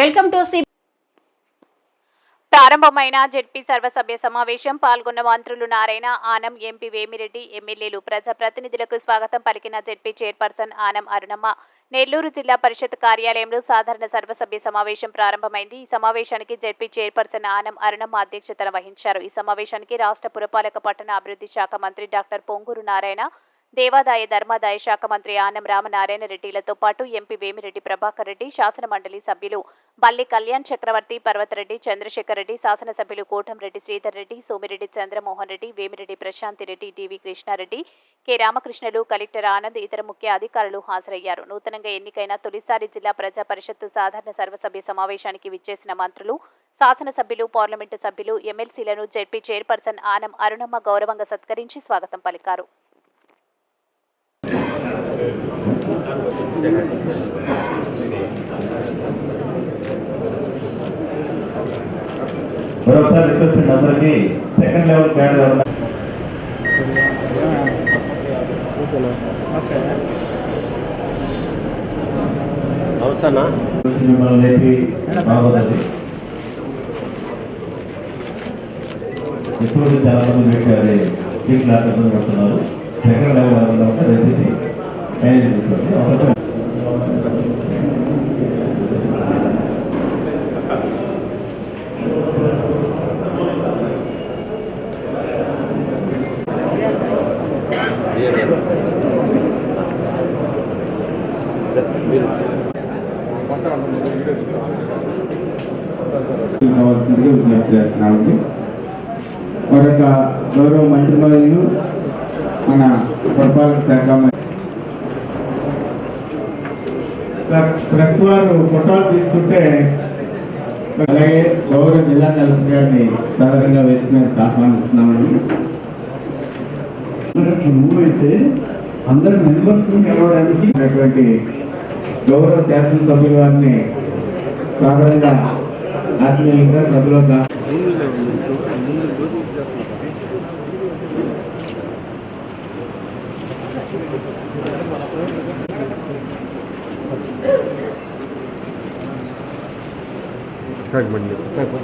Welcome to C ప్రారంభమైన ZP సర్వసభ్య సమావేశం పాల్గొన్న మంత్రులు నారాయణ ఆనం ఎంపీ వేమిరెడ్డి ఎమ్మెల్యేలు ప్రజాప్రతినిధులకు స్వాగతం పలికిన జెడ్పీ చైర్పర్సన్ ఆనం అరుణమ్మ. నెల్లూరు జిల్లా పరిషత్ కార్యాలయంలో సాధారణ సర్వసభ్య సమావేశం ప్రారంభమైంది. ఈ సమావేశానికి జెడ్పీ చైర్పర్సన్ ఆనం అరుణమ్మ అధ్యక్షతన వహించారు. ఈ సమావేశానికి రాష్ట్ర పురపాలక పట్టణ అభివృద్ధి శాఖ మంత్రి డాక్టర్ పొంగూరు నారాయణ దేవాదాయ ధర్మాదాయ శాఖ మంత్రి ఆనం రామనారాయణ రెడ్డిలతో పాటు ఎంపీ వేమిరెడ్డి ప్రభాకర్ రెడ్డి శాసన మండలి సభ్యులు బల్లి కళ్యాణ్ చక్రవర్తి పర్వతరెడ్డి చంద్రశేఖర్ రెడ్డి శాసనసభ్యులు Kotamreddy Sridhar Reddy Somireddy Chandramohan Reddy Vemireddy Prashanthi Reddy TV Krishnareddy K Ramakrishnulu collector Anand ఇతర ముఖ్య అధికారులు హాజరయ్యారు. నూతనంగా ఎన్నికైన తొలిసారి జిల్లా ప్రజా పరిషత్ సాధారణ సర్వసభ్య సమావేశానికి విచ్చేసిన మంత్రులు శాసనసభ్యులు పార్లమెంటు సభ్యులు ఎమ్మెల్సీలను జెడ్పీ చైర్పర్సన్ ఆనం అరుణమ్మ గౌరవంగా సత్కరించి స్వాగతం పలికారు. మరొకసారి రిక్వెస్ట్ అండి అందరికీ సెకండ్ లెవెల్ క్యాడర్ అవసరనా మిమ్మల్ని లేపి బాగోదండి. ఇప్పుడు చాలా మంది పెట్టారు పడుతున్నారు. సెకండ్ లెవెల్ ఉంటే అవసరం కావాల్సిందిగా విజ్ఞప్తి చేస్తున్నామండి మరొక గౌరవ మంత్రివర్యులు మన పురపాలక శాఖ మంత్రి ప్రెస్ వారు ఫోటోలు తీసుకుంటే అలాగే గౌరవ జిల్లా కలెక్టర్ గారిని సాధారణంగా వేదిక మేము ఆహ్వానిస్తున్నామండి మూవ్ అయితే అందరి మెంబర్స్ కలవడానికి అటువంటి గౌరవ శాసనసభ్యుల వారిని సాధారణంగా ఆత్మీయంగా как бы нет. Так вот,